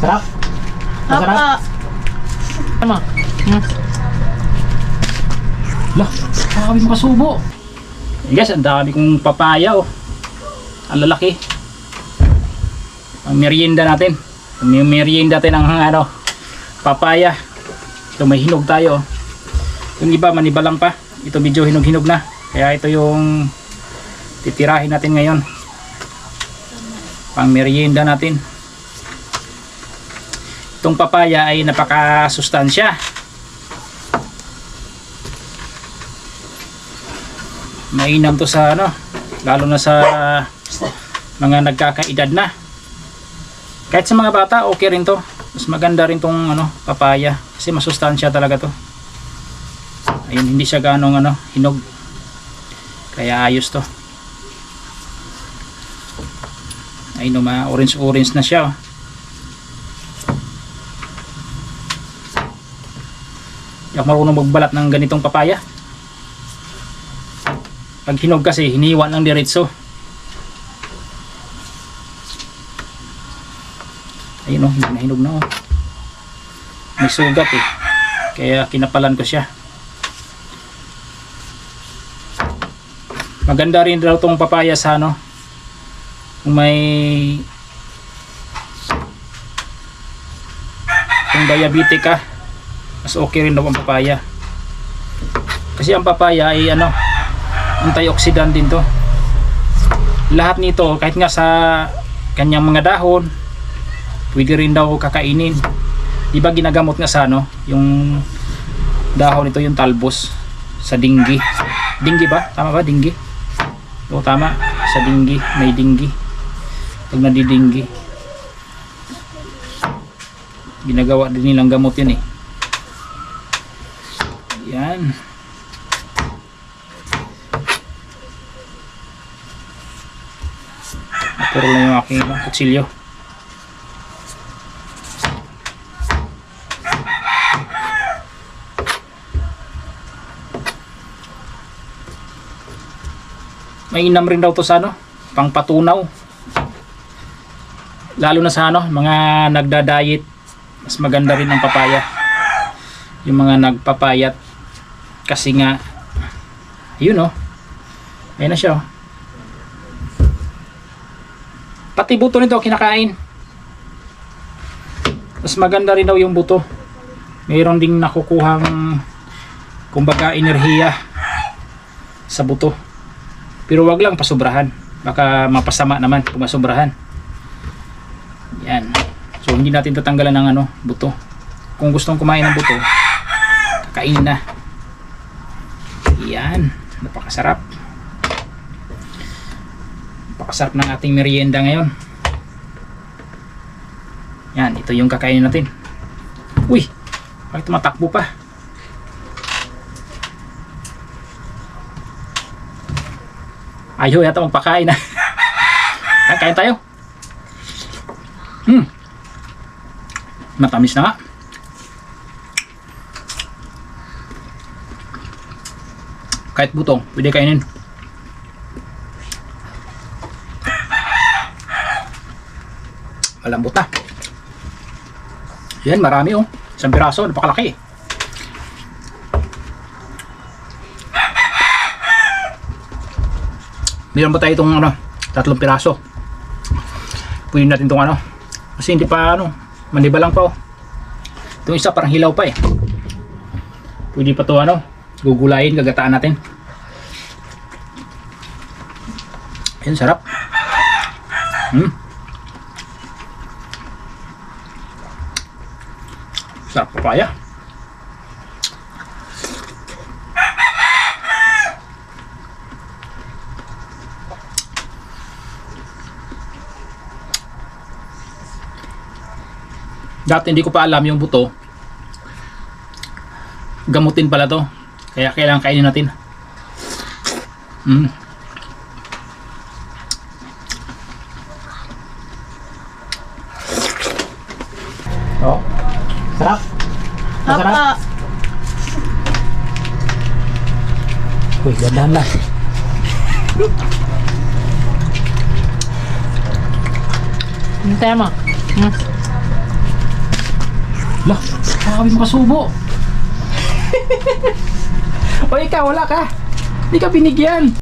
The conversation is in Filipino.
Sarap? Masarap? Apa. Tama. Hmm. Lah, kami makasubo. Yes, ang dami kong papaya oh. Ang lalaki. Ang merienda natin. Ang merienda natin ang ano, papaya. Ito may hinog tayo. oh. Yung iba maniba lang pa. Ito medyo hinog-hinog na. Kaya ito yung titirahin natin ngayon. Pang merienda natin. Itong papaya ay napakasustansya. Mainam to sa ano, lalo na sa mga nagkakaedad na. Kahit sa mga bata, okay rin to. Mas maganda rin tong ano, papaya kasi masustansya talaga to. Ayun, hindi siya ganong ano, hinog. Kaya ayos to. Ayun, ma orange-orange na siya. Oh. Ako marunong magbalat ng ganitong papaya. Pag hinog kasi, hiniwan ng diretso. Ayun oh, hindi na hinog na oh. May sugat eh. Kaya kinapalan ko siya. Maganda rin daw tong papaya sa ano. Kung may kung diabetic ka, mas okay rin daw ang papaya. Kasi ang papaya ay ano, antioxidant din to. Lahat nito, kahit nga sa kanyang mga dahon, pwede rin daw kakainin. Di ba ginagamot nga sa ano, yung dahon ito yung talbos sa dinggi. Dinggi ba? Tama ba? Dinggi? Oo, tama. Sa dinggi. May dinggi. Pag nadidinggi. Ginagawa din nilang gamot yun eh. Yan. Puro lang yung aking kutsilyo. Mainam rin daw to sa ano, pangpatunaw. Lalo na sa ano, mga nagda-diet, mas maganda rin ang papaya. Yung mga nagpapayat. Kasi nga, yun oh. Ayun na siya oh. Pati buto nito kinakain. Mas maganda rin daw yung buto. Mayroon ding nakukuhang kumbaga enerhiya sa buto. Pero wag lang pasubrahan. Baka mapasama naman kung masobrahan. Yan. So hindi natin tatanggalan ng ano, buto. Kung gustong kumain ng buto, kakainin na. Yan. Napakasarap. Napakasarap ng ating merienda ngayon. Yan, ito yung kakainin natin. Uy, bakit tumatakbo pa? Ayaw yata magpakain na. Kain, tayo. Hmm. Matamis na nga. Kahit butong, pwede kainin. Malambot na. Yan, marami oh. Isang piraso, napakalaki. Meron ba tayo itong ano, tatlong piraso? Pwede natin itong ano. Kasi hindi pa ano, maniba lang pa oh. Itong isa parang hilaw pa eh. Pwede pa to ano, gugulayin, gagataan natin. Yan, sarap. Hmm. Sarap papaya. Dati hindi ko pa alam yung buto. Gamutin pala to. Kaya kailangan kainin natin. Mm. Oh. Sarap. Masarap. Uy, gandahan lang. Hintay mo. Hmm. Lah, baka kami makasubo. o ikaw, wala ka. Hindi ka binigyan.